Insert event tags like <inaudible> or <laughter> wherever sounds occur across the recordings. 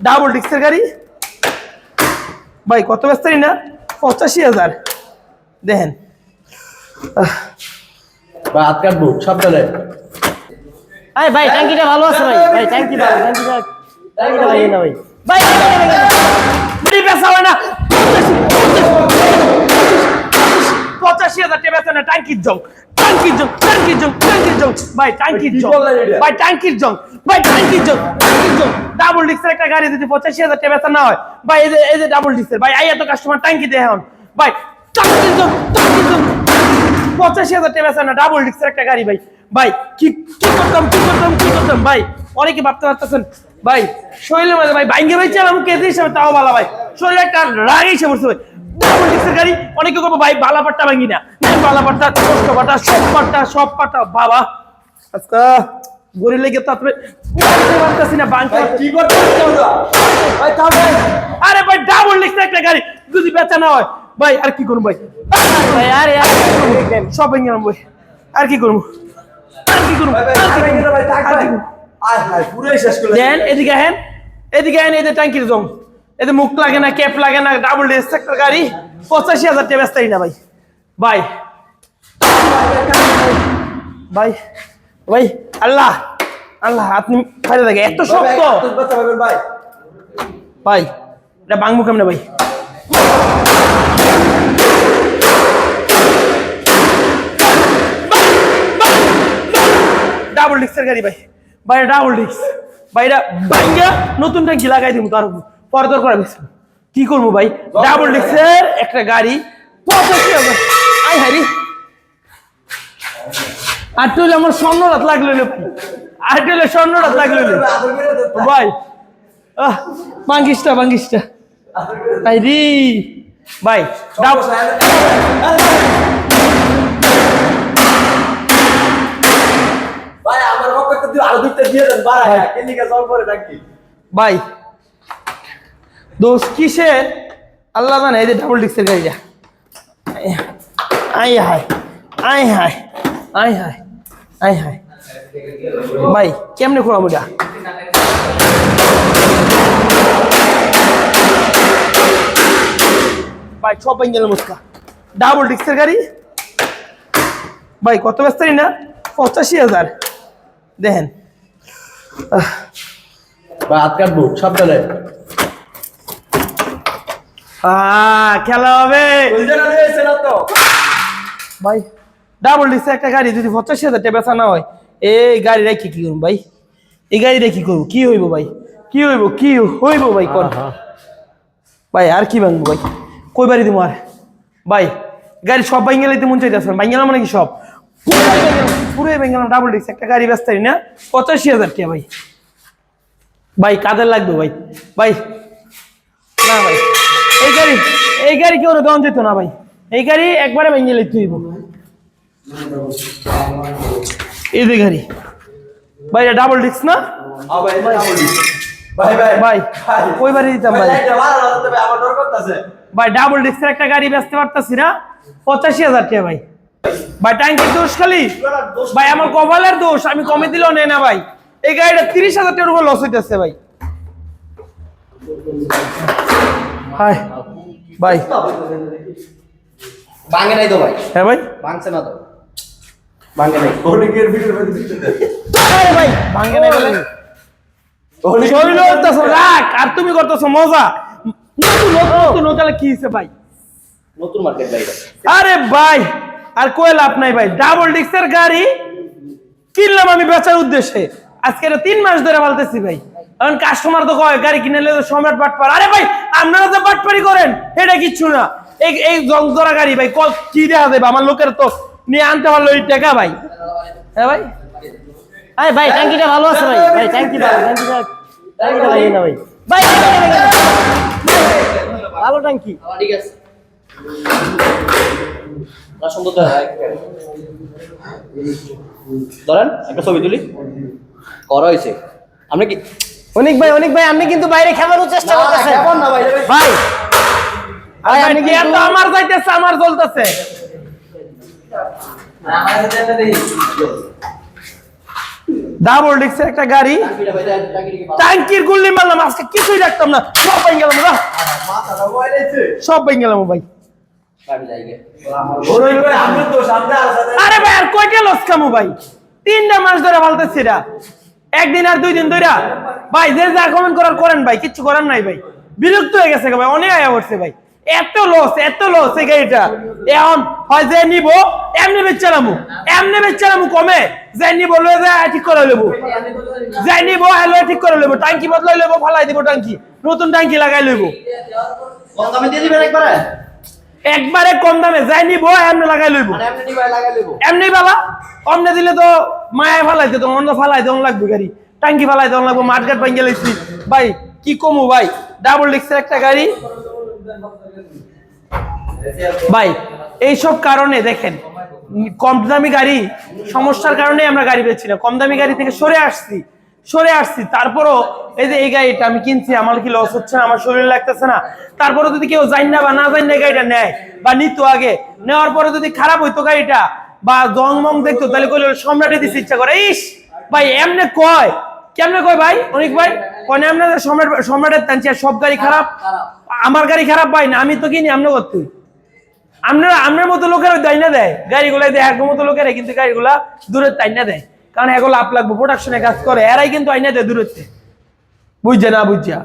Double ডিস্কের গাড়ি। ভাই কত ব্যস্তারি না পঁচাশি হাজার। দেখেন। ভাই হাত কাটবো সব আরে ভাই ট্যাঙ্কিটা ভালো আছে ভাই। ভাই ট্যাঙ্কি ভালো ট্যাঙ্কিটা ট্যাঙ্কিটা ভাই। না ভাই। ভাই ভাই হয় না। পঁচাশি হাজার টাকা বেচা না ট্যাঙ্কির জং। ট্যাঙ্কির জং ট্যাঙ্কির জং ট্যাঙ্কির জং। ভাই ট্যাঙ্কির জং। ভাই ট্যাঙ্কির জং ভাই ট্যাঙ্কির জং ট্যাঙ্কির জং। ডাবল ডিস্কের একটা গাড়ি যদি পঁচাশি হাজার টাকা বেচা না হয় ভাই এই যে এই যে ডাবল ডিস্কের ভাই এই এত কাস্টমার ট্যাঙ্কি দেয় এখন। ভাই ট্যাঙ্কির জং ট্যাঙ্কির জং। পঁচাশি হাজার টাকা বেচা না ডাবল ডিস্কের একটা গাড়ি ভাই। ভাই কি কি করতাম কি করতাম কি করতাম ভাই? অনেকে ভাবতে পারতেছেন ভাই শরীরের মধ্যে ভাই বাইঙ্গে ভাই চালাম কেজি হিসাবে তাও ভালো ভাই। শরীরে একটা রাগ পড়ছে ভাই। গাড়ি অনেকে করব ভাই বালা পাট্টা ভাঙ্গি না। বালা পাট্টা কষ্ট পাটা সব পাট্টা সব পাট্টা বাবা। আজকে গড়ি লেগে তো আপনি বাঁধতে পারতেছি না ভাই কি করতে আরে ভাই ডাবল ডিস্কের একটা গাড়ি যদি বেচা না হয়। ভাই আর কি করব ভাই? ভাই আরে আরে সব ভেঙে ভাই। আর কি করব? আর কি করব? দেন এদিকে হেন এদিকে হেন এদের ট্যাঙ্কির জং। এতে মুখ লাগে না ক্যাপ লাগে না ডাবল ডিস্ক একটা গাড়ি পঁচাশি হাজার টাকা ব্যস্তাই না ভাই। ভাই। ভাই ভাই আল্লাহ আল্লাহ আপনি ফাইলে থাকে এত শক্ত। ভাই ভাই। এটা বাংবো কেমনে ভাই? ডাবল ডিস্কের গাড়ি ভাই। ভাই ডাবল ডিস্ক ভাই এটা ভাইয়া নতুন ট্যাঙ্কি লাগাই দিব তার পরদর করে বেশি। কি করব ভাই? ডাবল ডিস্কের একটা গাড়ি। পঁচাশি হাজার আই হারি। আর তুই আমার স্বর্ণরাত লাগল রে ভাই। আর তুই স্বর্ণরাত লাগল রে। ভাই আহ বাঙ্গিসটা বাঙ্গিসটা ভাই রি। ভাই আমার পক্ষে দিয়ে দেন বাড়া। কেলিকা জল করে নাকি ভাই দোষ কিসে আল্লাহ জানে এই যে ডাবল ডিস্কের গাড়িটা। আই হাই আই হাই আই হাই আই হাই ভাই কেমনে খোলাম ওটা ভাই সব গেল মুস্কা ডাবল ডিস্কের গাড়ি? ভাই কত ব্যস্তারি না পঁচাশি হাজার। দেখেন। হাত কাটবো সাবধানে। আহ, খেলা হবে। ভাই ডাবল ডিসে একটা গাড়ি যদি পঁচাশি হাজার টাকা বেচা না হয় এই গাড়ি রেখে কি করব ভাই? এই গাড়ি রেখে করব? কি হইব ভাই? কি হইব? কি হইব ভাই কোন? ভাই আর কি ভাঙবো ভাই? কই বাড়ি দিব আর? ভাই গাড়ি সব বাইঙ্গালিতে মন চাইতে আসবেন বাইঙ্গালা মানে কি সব? পুরোই বাইঙ্গালাম ডাবল ডিস একটা গাড়ি ব্যস্ত না। পঁচাশি হাজার টাকা ভাই। ভাই কাদের লাগবে ভাই? ভাই না ভাই। এই গাড়ি এই গাড়ি কেউ দেওয়া যেত না ভাই? এই গাড়ি একবারে ভেঙে লিখতে হইব। এই যে গাড়ি। ভাই এটা ডাবল ডিস্ক না? হ্যাঁ ভাই ভাই ভাই ভাই ওই বাড়ি দিতাম ভাই ভাই? ডাবল ডিস্কের একটা গাড়ি বেচতে পারতাছি না। পঁচাশি হাজার টাকা ভাই। ভাই ট্যাঙ্কির দোষ খালি? ভাই আমার কপালের দোষ আমি কমে দিলেও নেই না ভাই। এই গাড়িটা তিরিশ হাজার টাকার উপর লস হইতেছে ভাই। হাই ভাই ভাঙে নাই তো ভাই। হ্যাঁ ভাই। ভাঙছে না তো। ভাঙে নাই। অনেকের ভিডিওর মধ্যে ভাই ভাঙ্গে নাই বলে। শরীর আর তুমি করতেছো মজা। নতুন নতুন নতুন কি হয়েছে ভাই? নতুন মার্কেট ভাই আরে ভাই আর কই লাভ নাই ভাই। ডাবল ডিস্কের গাড়ি কিনলাম আমি বেচার উদ্দেশ্যে। আজকে এটা তিন মাস ধরে বলতেছি ভাই। কারণ কাস্টমার তো কয়, গাড়ি কিনে নিলে তো সম্রাট বাটপার। আরে ভাই, আপনারা তো বাটপারি করেন, এটা কিচ্ছু না। এই এই জংজরা গাড়ি, ভাই, কল কি দেখা দেবে? আমার লোকের তো নিয়ে আনতে পারল এই টাকা, ভাই। হ্যাঁ ভাই? আরে ভাই ট্যাঙ্কিটা ভালো আছে, ভাই। ভাই ট্যাঙ্কি ভালো ট্যাঙ্কিটা ট্যাঙ্কিটা ভাই। ভাই ভাই। ভালো না তো ধরেন, একটা ছবি তুলি। করা হয়েছে। আমরা কি অনেক ভাই অনেক ভাই আপনি কিন্তু বাইরে খেলানোর চেষ্টা করতেছেন। ভাই। ভাই ভাই আপনি কি এত আমার যাইতেছে আমার চলতেছে ডাবল ডিক্সের একটা গাড়ি? ট্যাঙ্কির গুল্লি মারলাম আজকে কিছুই রাখতাম না। সব বাইন গেলাম না সব বাইন গেলাম ভাই। আরে ভাই আর কয়টা লস ভাই? তিনটা মাস ধরে বলতেছি একদিন আর দুই দিন ধরে ভাই যে যা কমেন্ট করার করেন ভাই কিচ্ছু করার নাই ভাই। বিরক্ত হয়ে গেছে ভাই অনেক আয়া করছে ভাই। এত লস এত লস এই গাড়িটা। এখন হয় যে নিব এমনি বেচালামু এমনি বেচালামু কমে। যে নিব লয়ে যায় ঠিক করে লেবো যাই নিব হ্যালো ঠিক করে লেবো টাঙ্কি বদলাই লেবো ফালাই দিব টাঙ্কি নতুন টাঙ্কি লাগাই লেবো কম দামে দিয়ে দিবেন একবারে? একবারে কম দামে যাই নিব এমনি লাগাই লইবো। মানে এমনি লাগাই লইবো। এমনি বালা অমনে দিলে তো মায়ে ফালাইতে তো অন্য ফালাই দেওয়া লাগবে গাড়ি। টাঙ্কি ফালাই দেওয়া লাগবে মাঠঘাট ভাঙ্গে লাইছি। ভাই, কি কমু ভাই? ডাবল ডিক্সের একটা গাড়ি। ভাই, এইসব কারণে দেখেন, কম দামি গাড়ি, সমস্যার কারণে আমরা গাড়ি পেয়েছি না। কম দামি গাড়ি থেকে সরে আসছি সরে আসছি। তারপরও এই যে এই গাড়িটা আমি কিনছি, আমার কি লস হচ্ছে না? আমার শরীর লাগতেছে না। তারপরে যদি কেউ জান না বা না জান না গাড়িটা নেয় বা নিত আগে, নেওয়ার পরে যদি খারাপ হইতো গাড়িটা বা জং মং দেখতো, তাহলে কইলে সম্রাটে দিতে ইচ্ছা করে। ইস, ভাই, এমনে কয়? কেমনে কয় ভাই? অনেক ভাই? কয় না এমনে সম্রাট সম্রাটের টানছি আর সব গাড়ি খারাপ? আমার গাড়ি খারাপ ভাই না আমি তো কিনি আমনে করতে। আপনারা আপনার মতো লোকেরা তাই না দেয়। গাড়িগুলো দেয় এরকম মতো লোকেরা কিন্তু গাড়িগুলা দূরের তাই না দেয়। কারণ এগুলো আপ লাগবে প্রোডাকশনে কাজ করে এরাই কিন্তু আইনা দেয় দূরের বুঝছে না বুঝছা?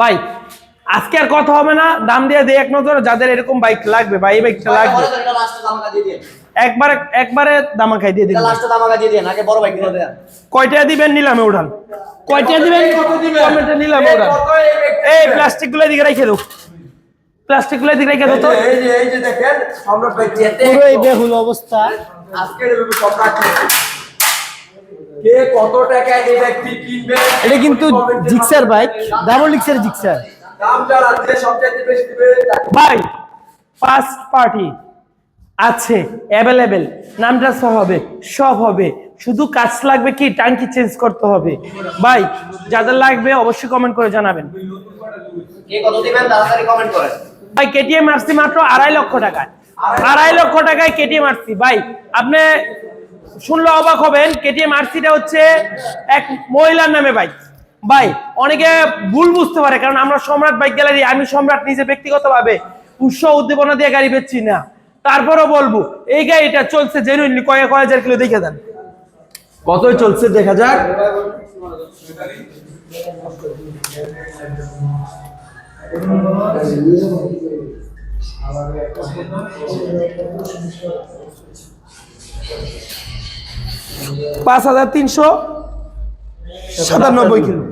ভাই, আজকে আর কথা হবে না। দাম দিয়ে দেয় এক নজর যাদের এরকম বাইক লাগবে বা এই বাইকটা ভাই, লাগবে। একবারে একবারে দামা খাই দিয়ে এটা দিন এ দামাকা দিয়ে দিন, আগে বড় বাইক দিয়ে দেন। কয়টা দিবেন নিলামে উঠান। কয়টা দিবেন? কত দিবেন? কমেন্টে নিলামে এই উঠান। এই? প্লাস্টিকগুলো দিকে রেখে দাও। প্লাস্টিকগুলো দিকে রেখে দাও তো। এই যে এই যে দেখেন যেতে পুরো এই বেহুল অবস্থা। আজকের এই সব রাখছে কে কত টাকা এই ব্যক্তি কিনবে? এটা কিন্তু জিক্সার বাইক ডাবল ডিক্সের জিক্সার। ভাই ফার্স্ট পার্টি আছে অ্যাভেলেবেল নামটা সহ হবে সব হবে। শুধু কাজ লাগবে কি? টাঙ্কি চেঞ্জ করতে হবে। ভাই যাদের লাগবে অবশ্যই কমেন্ট করে জানাবেন। কে কত দিবেন তাড়াতাড়ি কমেন্ট করেন। ভাই কেটিএম আসছি মাত্র আড়াই লক্ষ টাকায়। আড়াই লক্ষ টাকায় কেটিএম আসছি। ভাই আপনি শুনলে অবাক হবেন কেটিএম আরসিটা হচ্ছে এক মহিলার নামে বাইক ভাই, অনেকে ভুল বুঝতে পারে, কারণ আমরা সম্রাট বাইক গ্যালারি, আমি সম্রাট নিজে ব্যক্তিগতভাবে উৎসাহ উদ্দীপনা দিয়ে গাড়ি বেচছি না। তারপরও বলব, এই গাড়িটা চলছে জেনুইনলি কয়েক হাজার কিলো, দেখে দেন। কতই চলছে, দেখা যাক। পাঁচ হাজার তিনশো। সাতানব্বই কিলো।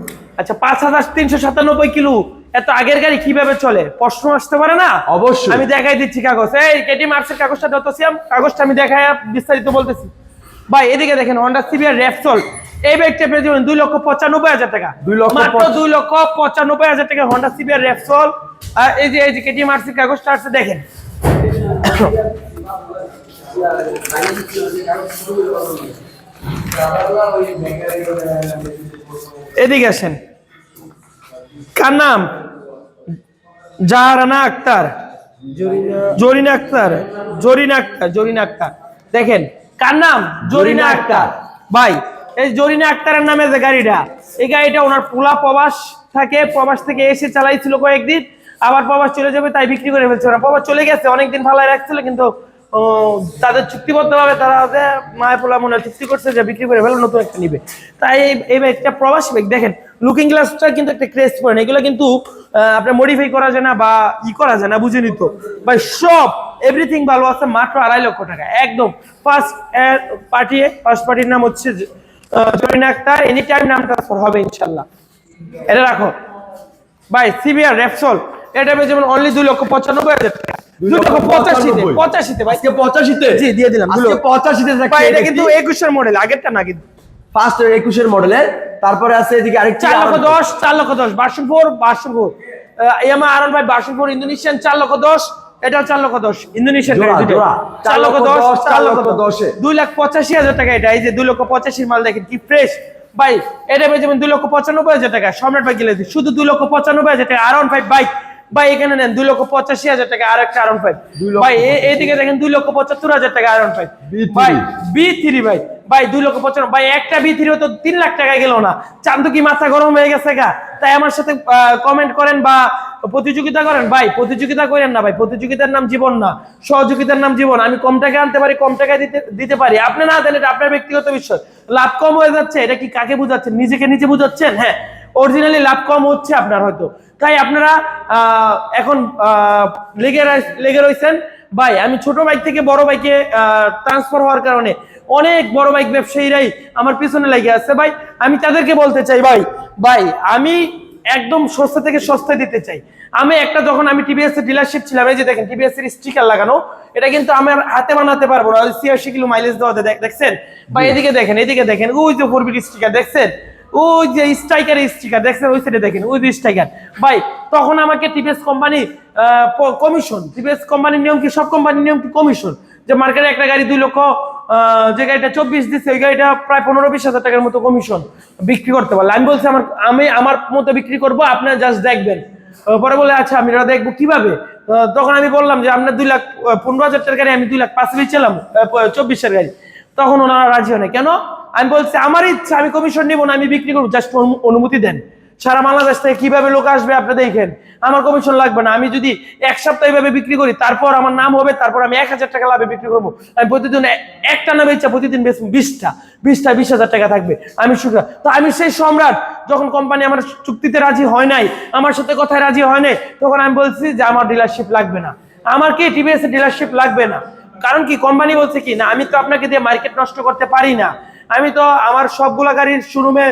আচ্ছা পাঁচ হাজার তিনশো সাতানব্বই কিলো। এত আগের গাড়ি কীভাবে চলে? প্রশ্ন আসতে পারে না? অবশ্যই। আমি দেখাই দিচ্ছি কাগজ। এই কেটি মার্কসের কাগজটা যত সিয়াম। কাগজটা আমি দেখাই বিস্তারিত বলতেছি। ভাই এদিকে দেখেন হন্ডা সিবিআর র্যাপসল এই ব্যাগটা পেয়ে যাবেন দুই লক্ষ পঁচানব্বই হাজার টাকা। দুই লক্ষ মাত্র দুই লক্ষ পঁচানব্বই হাজার টাকা হন্ডা সিবিআর র্যাপসল এই যে এই যে কেটি মার্কসের কাগজটা আছে দেখেন। এদিকে আসেন। কার নাম? জাহারানা আক্তার। জরিনা। আক্তার। জরিনা আক্তার জরিনা আক্তার। দেখেন কার নাম? জরিনা আক্তার। ভাই এই জরিনা আক্তারের নামে যে গাড়িটা এই গাড়িটা ওনার পোলা প্রবাস থাকে প্রবাস থেকে এসে চালাইছিল কয়েকদিন আবার প্রবাস চলে যাবে তাই বিক্রি করে ফেলছে ওরা। প্রবাস চলে গেছে অনেকদিন ভালো রাখছিল কিন্তু তাদের চুক্তিবদ্ধ ভাবে তারা যে পোলা মনে চুক্তি করছে যে বিক্রি করে ফেলে, নতুন একটা নিবে। তাই এই- ব্যাগটা প্রবাসী ব্যাগ দেখেন লুকিং গ্লাসটা কিন্তু একটা ক্রেস করেন এগুলো কিন্তু আপনার মডিফাই করা যায় না বা ই করা যায় না, বুঝে নিত। ভাই, সব এভরিথিং ভালো আছে, মাত্র আড়াই লক্ষ টাকা, একদম। ফার্স্ট পার্টি ফার্স্ট পার্টির নাম হচ্ছে জরিনা আক্তার এনি টাইম নাম ট্রান্সফার হবে, ইনশাল্লাহ। এটা রাখো। ভাই সিবিআর রেপসল এটা পেয়ে যেমন অনলি দুই লক্ষ পঁচানব্বই হাজার টাকা। দুই লক্ষ পঁচাশিতে পঁচাশিতে ভাই। পঁচাশিতে? জি দিয়ে দিলাম। পঁচাশিতে ভাই এটা কিন্তু একুশের মডেল আগেরটা না কিন্তু। ফার্স্ট একুশের মডেলের তারপরে আছে এদিকে আরেকটি চার লক্ষ দশ চার লক্ষ দশ বার্সন ফোর বার্সন ফোর ভাই বার্সন ফোর ইন্দোনেশিয়ান চার লক্ষ দশ এটা চার লক্ষ দশ। ইন্দোনেশিয়ান। চার লক্ষ দশ চার লক্ষ দশ। দুই লাখ পঁচাশি হাজার টাকা এটা এই যে দুই লক্ষ পঁচাশির মাল দেখেন কি ফ্রেশ ভাই এটা পেয়ে যাবেন দুই লক্ষ পঁচানব্বই হাজার টাকা। সম্রাট বাইক গেলে শুধু দুই লক্ষ পঁচানব্বই হাজার টাকা। আর ওয়ান ফাইভ বাইক ভাই এখানে নেন দুই লক্ষ পঁচাশি হাজার টাকা আর একটা আরন ফাইভ ভাই এইদিকে দেখেন দুই লক্ষ পঁচাত্তর হাজার টাকা আরন ফাইভ ভাই বি থ্রি ভাই। ভাই দুই লক্ষ পঁচান্ন ভাই একটা বি থ্রি তো তিন লাখ টাকা গেল না। চান্দু কি মাথা গরম হয়ে গেছে গা? তাই আমার সাথে কমেন্ট করেন বা প্রতিযোগিতা করেন। ভাই প্রতিযোগিতা করেন না ভাই প্রতিযোগিতার নাম জীবন না। সহযোগিতার নাম জীবন। আমি কম টাকা আনতে পারি কম টাকা দিতে দিতে পারি। আপনি না দেন এটা আপনার ব্যক্তিগত বিষয়। লাভ কম হয়ে যাচ্ছে এটা কি কাকে বুঝাচ্ছেন? নিজেকে নিজে বুঝাচ্ছেন? হ্যাঁ অরিজিনালি লাভ কম হচ্ছে আপনার হয়তো। তাই আপনারা এখন লেগে লেগে রয়েছেন। ভাই আমি ছোট বাইক থেকে বড় বাইকে ট্রান্সফার হওয়ার কারণে অনেক বড় বাইক ব্যবসায়ীরাই আমার পিছনে লেগে আছে। ভাই আমি তাদেরকে বলতে চাই ভাই ভাই আমি একদম সস্তা থেকে সস্তায় দিতে চাই। আমি একটা যখন আমি টিভিএস এর ডিলারশিপ ছিলাম এই যে দেখেন টিভিএস এর স্টিকার লাগানো এটা কিন্তু আমার হাতে বানাতে পারব না। ছিয়াশি কিলো মাইলেজ দেওয়াতে দেখ- দেখছেন? বা এদিকে দেখেন এদিকে দেখেন ওই যে ফোর স্টিকার দেখছেন? ওই যে স্ট্রাইকার স্টিকার দেখছেন ওই সাইডে দেখেন, ওই যে স্ট্রাইকার ভাই, তখন আমাকে টিভিএস কোম্পানি কমিশন টিভিএস কোম্পানির নিয়ম কি, সব কোম্পানির নিয়ম কি কমিশন যে মার্কেটে একটা গাড়ি দুই লক্ষ যে গাড়িটা চব্বিশ দিচ্ছে ওই গাড়িটা প্রায় পনেরো বিশ হাজার টাকার মতো কমিশন বিক্রি করতে পারলে। আমি বলছি, আমার, আমি আমার মতো বিক্রি করব আপনারা জাস্ট দেখবেন। পরে বলে আচ্ছা আমি এটা দেখব কীভাবে? তখন আমি বললাম যে, আপনার দুই লাখ পনেরো হাজার টাকার গাড়ি আমি দুই লাখ পাঁচ বেচেলাম চব্বিশের গাড়ি। তখন ওনারা রাজি হয় না কেন? আমি বলছি, আমার ইচ্ছা, আমি কমিশন নিব না, আমি বিক্রি করব। জাস্ট অনুমতি দেন। সারা বাংলাদেশ থেকে কীভাবে লোক আসবে, আপনি দেখেন। আমার কমিশন লাগবে না। আমি যদি এক সপ্তাহ এইভাবে বিক্রি করি, তারপর আমার নাম হবে, তারপর আমি এক হাজার টাকা লাভে বিক্রি করব। আমি প্রতিদিন একটা না বেচা প্রতিদিন বিশটা বিশটা, বিশ হাজার টাকা থাকবে। আমি সুখা তো আমি সেই সম্রাট, যখন কোম্পানি আমার চুক্তিতে রাজি হয় নাই, আমার সাথে কথায় রাজি হয় নাই, তখন আমি বলছি যে, আমার ডিলারশিপ লাগবে না। আমার কি টিভিএস ডিলারশিপ লাগবে না? কারণ কি কোম্পানি বলছে কি, না, আমি তো আপনাকে দিয়ে মার্কেট নষ্ট করতে পারি না। আমি তো আমার সবগুলা গাড়ির শোরুমে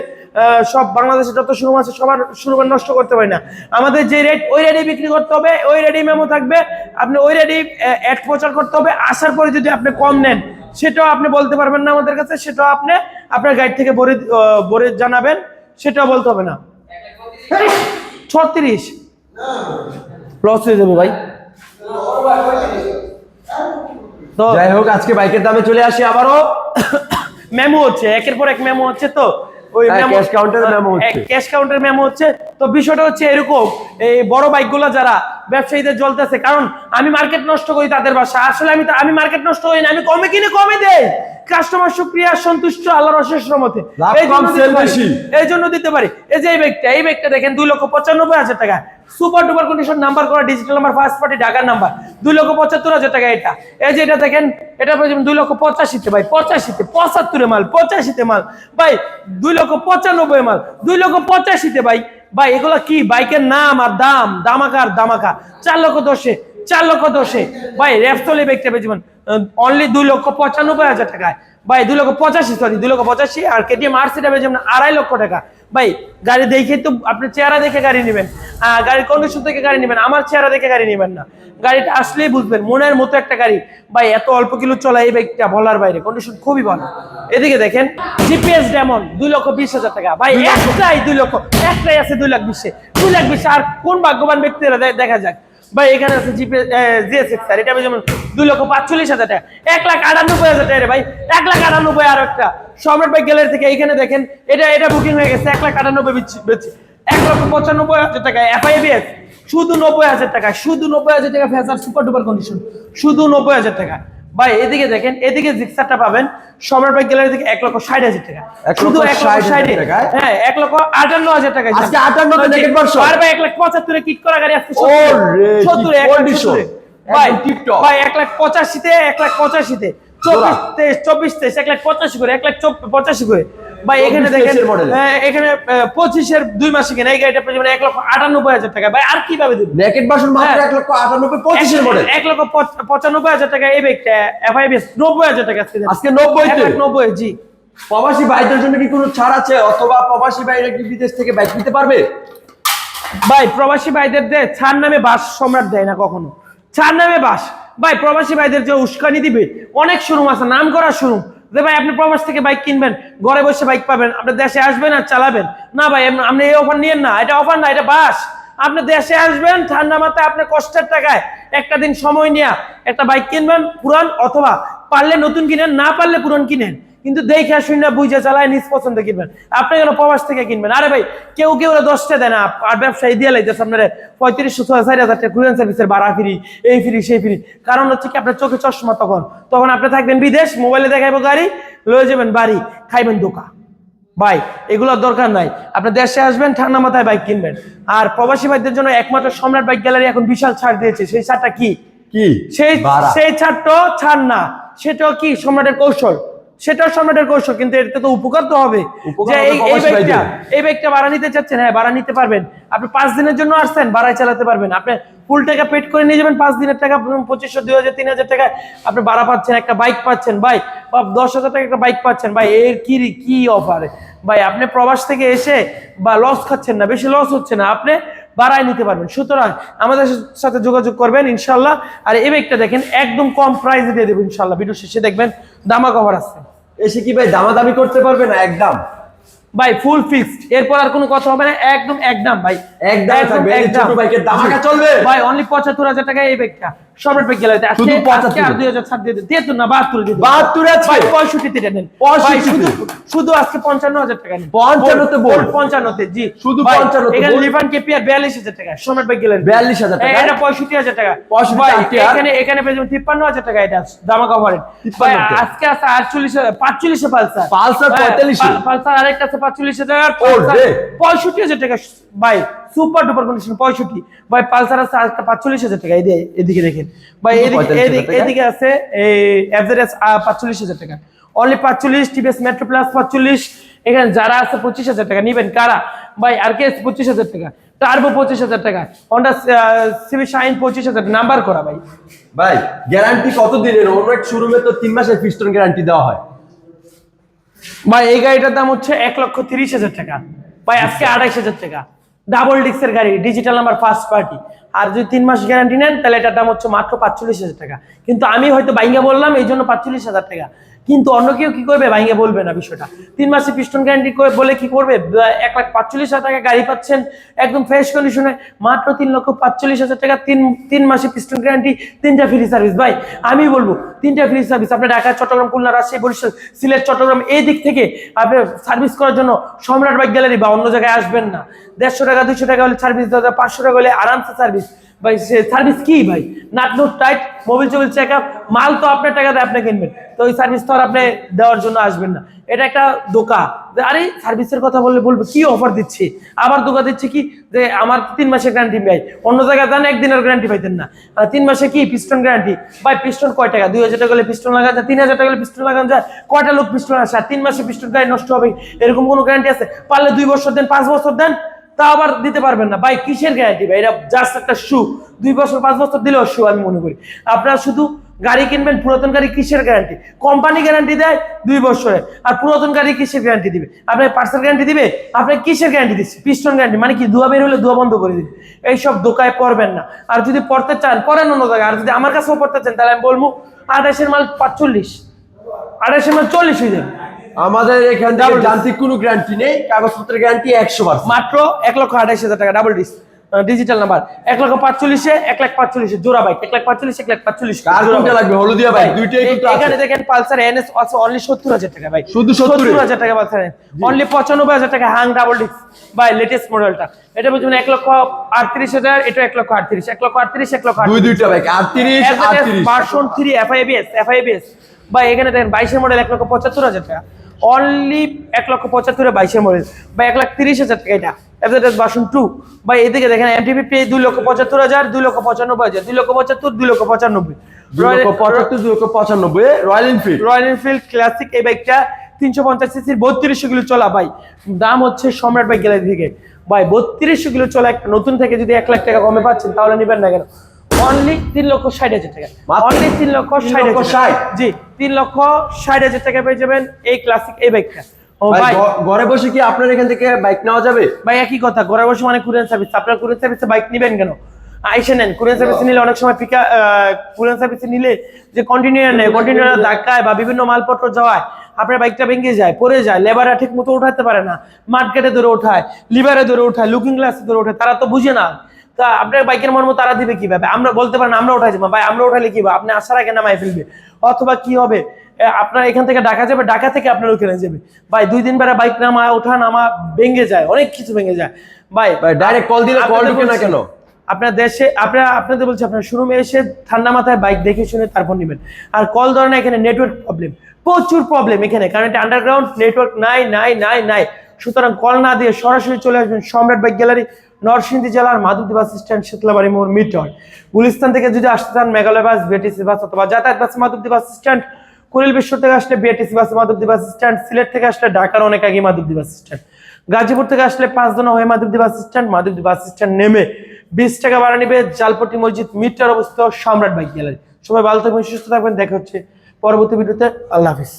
সব বাংলাদেশে যত শোরুম আছে সবার শোরুমে নষ্ট করতে পারি না। আমাদের যে রেট ওই রেটে বিক্রি করতে হবে ওই রেডি মেমো থাকবে আপনি ওই রেডি অ্যাড প্রচার করতে হবে আসার পরে যদি আপনি কম নেন সেটাও আপনি বলতে পারবেন না আমাদের কাছে সেটাও আপনি আপনার গাইড থেকে আহ, ভরে জানাবেন সেটাও বলতে হবে না। ছত্রিশ। লস হয়ে যাবে ভাই। তো যাই হোক আজকে বাইকের দামে চলে আসি আবারও। মেমো হচ্ছে একের পর এক মেমো হচ্ছে তো? ওই হ্যাঁ, memo- cash counter এর memo হচ্ছে। ক্যাশ কাউন্টার মেমো হচ্ছে। তো বিষয়টা হচ্ছে এরকম এই বড় বাইকগুলো যারা ব্যবসায়ীদের জ্বলতেছে কারণ আমি মার্কেট নষ্ট করি তাদের বাসা। আসলে আমি আমি মার্কেট নষ্ট করি না আমি কমে কিনে কমে দেই। কাস্টমার সুপ্রিয়া সন্তুষ্ট আল্লাহর অশেষ রহমতে। এই জন্য দিতে পারি। এই জন্য দিতে পারি। এই যে এই ব্যাগটা এই ব্যাগটা দেখেন দুই লক্ষ পঁচানব্বই হাজার টাকা। সুপার ডুপার কন্ডিশন নাম্বার করা ডিজিটাল নাম্বার ফার্স্ট পার্টি ঢাকার নাম্বার দুই লক্ষ পঁচাত্তর হাজার টাকা এটা। এই যে এটা দেখেন, এটা পর্যন্ত দুই লক্ষ পঁচাশিতে ভাই, পঁচাশিতে, পঁচাত্তরে মাল, পঁচাশিতে মাল। ভাই, দুই লক্ষ পঁচানব্বই মাল, দুই লক্ষ পঁচাশিতে ভাই। ভাই, এগুলো কি? বাইকের নাম আর দাম দামাকার দামাকা চার লক্ষ দশে, চার লক্ষ দশে। ভাই র্যাপসলে ব্যাগটা পেয়েছিলেন অনলি দুই লক্ষ পঁচানব্বই হাজার টাকায়। ভাই, দুই লক্ষ পঁচাশি সরি দুই লক্ষ পঁচাশি আর কেটিএম আর সিটা পেয়েছিলেন আড়াই লক্ষ টাকা। ভাই গাড়ি দেখে তো আপনি চেহারা দেখে গাড়ি নেবেন। গাড়ির কন্ডিশন থেকে গাড়ি নেবেন আমার চেহারা দেখে গাড়ি নেবেন না। গাড়িটা আসলেই বুঝবেন মনের মতো একটা গাড়ি। ভাই এত অল্প কিলো চলা এই বাইকটা বলার বাইরে কন্ডিশন খুবই ভালো। এদিকে দেখেন জিপিএস ডেমন দুই লক্ষ বিশ হাজার টাকা। ভাই একটাই দুই লক্ষ একটাই আছে দুই লাখ বিশে। দুই লাখ বিশে আর কোন ভাগ্যবান ব্যক্তিরা দেখা যাক। ভাই, এখানে আছে জিপিএস জিএসএক্স স্যার এটা যেমন দুই লক্ষ পাঁচচল্লিশ হাজার টাকা। এক লাখ আটানব্বই হাজার টাকা ভাই, এক লাখ আটানব্বই আর একটা। সম্রাট ভাই গ্যালারি থেকে এখানে দেখেন, এটা এটা বুকিং হয়ে গেছে, এক লাখ আটানব্বই বেচছি এক লক্ষ পঁচানব্বই হাজার টাকা এফআইবিএস শুধু নব্বই হাজার টাকা, শুধু নব্বই হাজার টাকা ফেসার সুপার ডুপার কন্ডিশন শুধু নব্বই হাজার টাকা। ভাই এদিকে দেখেন এদিকে জিক্সারটা পাবেন। সম্রাট ভাই গ্যালারি থেকে এক লক্ষ ষাট হাজার টাকা। শুধু এক লক্ষ ষাট? হ্যাঁ এক লক্ষ আটান্ন হাজার টাকা। আজকে 58 তে naked version? আর ভাই এক লাখ পঁচাত্তরে কিট করা গাড়ি আজকে সত্তর। এক? ভাই। ভাই এক লাখ পঁচাশিতে এক লাখ পঁচাশিতে। চব্বিশ তেইশ চব্বিশ তেইশ এক লাখ পঁচাশি করে এক লাখ পঁচাশি করে। ভাই এখানে দেখেন এখানে পঁচিশের দুই মাসে কিনা এই গাড়িটা যাবেন এক লক্ষ আটানব্বই হাজার টাকা। ভাই আর কীভাবে দেবেন বাসন মাত্র হ্যাঁ। এক লক্ষ আটানব্বই পঁচিশের মডেল এক লক্ষ পঁচানব্বই হাজার টাকা এই ব্যাগটা এফআইবিএস নব্বই হাজার টাকা আজকে আজকে 90 এক তে? লাখ নব্বই জি। প্রবাসী ভাইদের জন্য কি কোনো ছাড় আছে? অথবা প্রবাসী ভাইরা কি বিদেশ থেকে বাইক নিতে পারবে? ভাই প্রবাসী ভাইদের দে ছাড় নামে বাস সম্রাট দেয় না কখনো। ছাড় নামে বাস। ভাই প্রবাসী ভাইদের যে উস্কানি দিবে অনেক শোরুম আছে নাম করা শোরুম। যে ভাই, আপনি প্রবাস থেকে বাইক কিনবেন, ঘরে বসে বাইক পাবেন, আপনি দেশে আসবেন আর চালাবেন। না ভাই, আপনি এই অফার নিয়েন না, এটা অফার না, এটা বাস। আপনি দেশে আসবেন, ঠান্ডা মাথায় আপনার কষ্টের টাকায় একটা দিন সময় নিয়ে একটা বাইক কিনবেন, পুরান অথবা পারলে নতুন কিনেন না পারলে পুরান কিনেন। কিন্তু দেখে শুনে বুঝে চালায় নিজ পছন্দ কিনবেন। আপনি কেন প্রবাস থেকে কিনবেন। আরে ভাই কেউ কেউ ওরা দশটা দেয় না। আর ব্যবসায়ী দিয়ে লাইতেছে আপনার পঁয়ত্রিশশো ছয় চার হাজার টাকা কুরিয়ান সার্ভিসের ভাড়া ফ্রি এই ফ্রি সেই ফ্রি কারণ হচ্ছে কি আপনার চোখে চশমা তখন। তখন আপনি থাকবেন বিদেশ মোবাইলে দেখাইবো গাড়ি লয়ে যাবেন বাড়ি খাইবেন দোকা ভাই এগুলোর দরকার নাই। আপনি দেশে আসবেন ঠান্ডা মাথায় বাইক কিনবেন। আর প্রবাসী ভাইদের জন্য একমাত্র সম্রাট বাইক গ্যালারি এখন বিশাল ছাড় দিয়েছে। সেই ছাড়টা কি? কি? সেই। সেই ছাড়টাও ছাড় না। সেটাও কি সম্রাটের কৌশল? সেটাও সম্রাটের কৌশল কিন্তু এতে তো উপকার তো হবে। যে এই বাইকটা। এই বাইকটা ভাড়া নিতে চাচ্ছেন হ্যাঁ ভাড়া নিতে পারবেন। আপনি পাঁচ দিনের জন্য আসছেন ভাড়ায় চালাতে পারবেন। আপনি ফুল টাকা পেড করে নিয়ে যাবেন পাঁচ দিনের টাকা পঁচিশশো দুই হাজার তিন হাজার টাকা আপনি ভাড়া পাচ্ছেন একটা বাইক পাচ্ছেন। ভাই বা দশ হাজার টাকা একটা বাইক পাচ্ছেন। ভাই এর কি কি অফার ভাই আপনি প্রবাস থেকে এসে বা লস খাচ্ছেন না বেশি লস হচ্ছে না। আপনি বাড়ায় নিতে পারবেন। সুতরাং আমাদের সাথে যোগাযোগ করবেন ইনশাল্লাহ আর এই ব্যাগটা দেখেন একদম কম প্রাইসে দিয়ে দেবেন ইনশাল্লাহ ভিডিও শেষে দেখবেন দামা কভার আছে। এসে কি ভাই দামাদামি করতে পারবে না? একদম। ভাই ফুল ফিক্সড এরপর আর কোনো কথা হবে না একদম একদম ভাই। একদম একদম চলবে? ভাই অনলি পঁচাত্তর হাজার টাকা এই ব্যাগটা সম্রাট ব্যাগ গেলে শুধু আজকে 75 আর দুই হাজার ছাড় দিয়ে দিন তেতুন না বাহাত্তর দিয়ে 72 আছে? ভাই পঁয়ষট্টিতে নেন 65 শুধু শুধু আজকে পঞ্চান্ন হাজার টাকা নেন। 55 তে বল। জি। শুধু 55 তে এখানে বল। কেপিয়ার টাকা সম্রাট ব্যাগ 42,000 টাকা? এটা পঁয়ষট্টি হাজার টাকা। 65 ভাই, এখানে এখানে পেয়ে যাবেন তিপ্পান্ন হাজার টাকা এটা দামা কভারের 53 ভাই আজকে আছে আটচল্লিশ পাঁচচল্লিশে পালসার। পালসার হ্যাঁ, 45 পালসার আরেকটা আছে পাঁচচল্লিশ হাজার ওর রে। পঁয়ষট্টি হাজার টাকা। ভাই সুপার ডুপার কন্ডিশন পঁয়ষট্টি। ভাই পালসার আছে আজকে পাঁচচল্লিশ হাজার টাকা এদিকে এদিকে দেখেন। ভাই এদিকে এদিকে আছে এই পাঁচচল্লিশ হাজার টাকা। অনলি পাঁচচল্লিশ টিভিএস মেট্রো প্লাস পাঁচচল্লিশ। এখানে যারা আছে পঁচিশ হাজার টাকা নিবেন। কারা? ভাই আর কে পঁচিশ হাজার টাকা? টার্বো পঁচিশ হাজার টাকা। হন্ডা সিভি শাইন পঁচিশ হাজার নাম্বার করা ভাই। ভাই গ্যারান্টি কত দিনের অন্য এক শোরুমে তো তিন মাসের পিস্টন গ্যারান্টি দেওয়া হয়। ভাই এই গাড়িটার দাম হচ্ছে এক লক্ষ তিরিশ হাজার টাকা। ভাই আজকে আড়াইশ হাজার টাকা। ডাবল ডিক্সের গাড়ি ডিজিটাল নাম্বার ফার্স্ট পার্টি আর যদি তিন মাস গ্যারান্টি নেন, তাহলে এটার দাম হচ্ছে মাত্র পাঁচচল্লিশ হাজার টাকা। কিন্তু আমি হয়তো বাইঙ্গা বললাম এই জন্য পাঁচচল্লিশ হাজার টাকা। কিন্তু অন্য কেউ কি করবে? বাইঙ্গা বলবে না বিষয়টা। তিন মাসে পিস্টন গ্যারান্টি করে বলে কি করবে? এক লাখ পাঁচচল্লিশ হাজার টাকা গাড়ি পাচ্ছেন একদম ফ্রেশ কন্ডিশনে মাত্র তিন লক্ষ পাঁচচল্লিশ হাজার টাকা, তিন তিন মাসে পিস্টন গ্যারান্টি তিনটা ফ্রি সার্ভিস ভাই, আমি বলব, তিনটা ফ্রি সার্ভিস আপনি ঢাকা, চট্টগ্রাম, খুলনা, রাজশাহী, বরিশাল, সিলেট, চট্টগ্রাম, এই দিক থেকে আপনি সার্ভিস করার জন্য সম্রাট বাইক গ্যালারি বা অন্য জায়গায় আসবেন না। দেড়শো টাকা দুশো টাকা হলে সার্ভিস দেওয়া পাঁচশো টাকা হলে আরামসে সার্ভিস ভাই সার্ভিস কি ভাই? নাট নোট টাইট মোবিল চবিল চেক আপ মাল তো আপনার টাকা দিয়ে আপনি কিনবেন। তো ওই সার্ভিস তো আর আপনি দেওয়ার জন্য আসবেন না। এটা একটা দোকা। আরে সার্ভিসের কথা বললে বলব, কি অফার দিচ্ছে? আবার দোকা দিচ্ছে কি? যে আমার তিন মাসের গ্যারান্টি ভাই অন্য জায়গায় দেন, একদিনের গ্যারান্টি পাইতেন না। তিন মাসে কি? পিস্টন গ্যারান্টি ভাই পিস্টন কয় টাকা? দুই হাজার টাকা হলে পিস্টন লাগান যায়, তিন হাজার টাকা হলে পিস্টন লাগান যায়। কয়টা লোক পিস্টন আসে? তিন মাসে পিস্টন গাড়ি নষ্ট হবে। এরকম কোনো গ্যারান্টি আছে? পারলে দুই বছর দেন, পাঁচ বছর দেন। তা আবার দিতে পারবেন না। ভাই, কিসের গ্যারান্টি ভাই? এটা জাস্ট একটা শু দুই বছর, পাঁচ বছর দিলেও শু আমি মনে করি। আপনারা শুধু গাড়ি কিনবেন, পুরাতন গাড়ি কিসের গ্যারান্টি কোম্পানি গ্যারান্টি দেয় দুই বছরে। আর পুরাতন গাড়ি কিসের গ্যারান্টি দিবে? আপনার পার্সেল গ্যারান্টি দিবে? আপনি কিসের গ্যারান্টি দিচ্ছে? পিস্টন গ্যারান্টি মানে কি, ধোয়া বের হলে ধোয়া বন্ধ করে দিবে। এইসব দোকায় পড়বেন না। আর যদি পড়তে চান, পড়েন অন্য জায়গায়। আর যদি আমার কাছেও পড়তে চান, তাহলে আমি বলব আঠাশের মাল পাঁচচল্লিশ। আঠাশের মাল চল্লিশ হয়ে যাবে। আমাদের এখান থেকে যান্ত্রিক কোনো গ্যারান্টি নেই কাগজপত্রের গ্যারান্টি একশো পার্সেন্ট মাত্র এক লক্ষ আঠাইশ হাজার টাকা ডাবল ডিস ডিজিটাল নাম্বার এক লক্ষ পাঁচচল্লিশে এক লাখ পাঁচচল্লিশে জোড়া বাইক এক লাখ পাঁচচল্লিশ এক লাখ পাঁচচল্লিশ। লাগবে? হলুদিয়া বাইক দুইটাই এখানে দেখেন পালসার এনএস আছে অনলি সত্তর হাজার টাকা ভাই শুধু 70 হাজার টাকা পালসার অনলি পঁচানব্বই হাজার টাকা হাং ডাবল ডিস্ক ভাই লেটেস্ট মডেলটা এটা বুঝবেন এক লক্ষ আটত্রিশ হাজার এটা এক লক্ষ আটত্রিশ। এক লক্ষ আটত্রিশ এক লক্ষ দুই দুইটা বাইক আটত্রিশ ভার্সন থ্রি এফআইবিএস এফআইবিএস বা এখানে দেখেন বাইশের মডেল এক লক্ষ পঁচাত্তর হাজার টাকা। অনলি এক লক্ষ পঁচাত্তরে বাইশের মডেল বা এক লাখ তিরিশ হাজার টাকা এটা। এফজেডএস টু বা এদিকে দেখেন এমটিপি পে দুই লক্ষ পঁচাত্তর হাজার দুই লক্ষ পঁচানব্বই হাজার। দুই লক্ষ পঁচাত্তর দুই লক্ষ পঁচানব্বই। পঁচাত্তর দুই লক্ষ পঁচানব্বই Royal Enfield Royal Enfield classic এই বাইকটা তিনশো পঞ্চাশ সিসির বত্রিশশো কিলো চলা ভাই। দাম হচ্ছে সম্রাট বাইক গ্যালারি থেকে। ভাই বত্রিশশো কিলো চলা একটা নতুন থেকে যদি এক লাখ টাকা কমে পাচ্ছেন তাহলে নেবেন না কেন? অনলি তিন লক্ষ ষাট হাজার টাকা। অনলি তিন লক্ষ ষাট হাজার? জি তিন লক্ষ ষাট হাজার টাকা পেয়ে যাবেন এই ক্লাসিক এই বাইকটা ঘরে বসে কি আপনার এখান থেকে বাইক নেওয়া যাবে? ভাই একই কথা ঘরে বসে মানে কুরিয়ান সার্ভিস। আপনার কুরিয়ান সার্ভিসে বাইক নেবেন কেন? আইসে নেন কুরিয়ান সার্ভিসে নিলে অনেক সময় পিকা কুরিয়ান সার্ভিসে নিলে যে নেয় <laughs> ধাক্কায় বা বিভিন্ন মালপত্র যাওয়ায় আপনার বাইকটা ভেঙে যায় পড়ে যায় লেবাররা ঠিক মতো উঠাতে পারে না। মার্কেটে ধরে ওঠায় লিভারে ধরে ওঠায় লুকিং গ্লাসে ধরে ওঠায় তারা তো বুঝে না। তা আপনার বাইকের মর্ম তারা দিবে কীভাবে? আমরা বলতে পারেন আমরা উঠাই যাব ভাই আমরা উঠাইলে কি হবে? আপনি আসার আগে নামাই ফেলবে। অথবা কি হবে? আপনার এখান থেকে ঢাকা যাবে ঢাকা থেকে আপনার ওখানে যাবে। ভাই দুই দিন বেড়া বাইক নামা ওঠা নামা ভেঙে যায় অনেক কিছু ভেঙে যায়। ভাই ভাই direct call দিলে আপনাদের ঢুকে না কেন? আপনার দেশে আপনারা আপনাদের বলছি আপনার শোরুমে এসে ঠান্ডা মাথায় বাইক দেখে শুনে তারপর নেবেন। আর কল ধরেন এখানে নেটওয়ার্ক প্রবলেম প্রচুর প্রবলেম এখানে কারণ এটা আন্ডারগ্রাউন্ড নেটওয়ার্ক নাই নাই নাই নাই। সুতরাং কল না দিয়ে সরাসরি চলে আসবেন সম্রাট বাইক গ্যালারি নরসিংদী জেলার মাধবদী বাস স্ট্যান্ড শীতলাবাড়ি মোড় মিটর গুলিস্তান থেকে যদি আসতে চান মেঘালয় বাস বিএটিসি বাস অথবা যাতায়াত bus Madhabdi bus stand, Kuril Bishwa থেকে আসলে BATC bus Madhabdi bus stand, Sylhet থেকে আসলে ঢাকার অনেক আগে মাধবদী বাস স্ট্যান্ড। গাজীপুর থেকে আসলে পাঁচ জন হয়ে Madhabdi bus stand, Madhabdi bus stand নেমে বিশ টাকা ভাড়া নিবে জালপট্টি মসজিদ মিটার অবস্থিত সম্রাট বাইক গ্যালারি। সবাই ভালো থাকবেন, সুস্থ থাকবেন, দেখা হচ্ছে পরবর্তী ভিডিওতে। আল্লাহ হাফিজ।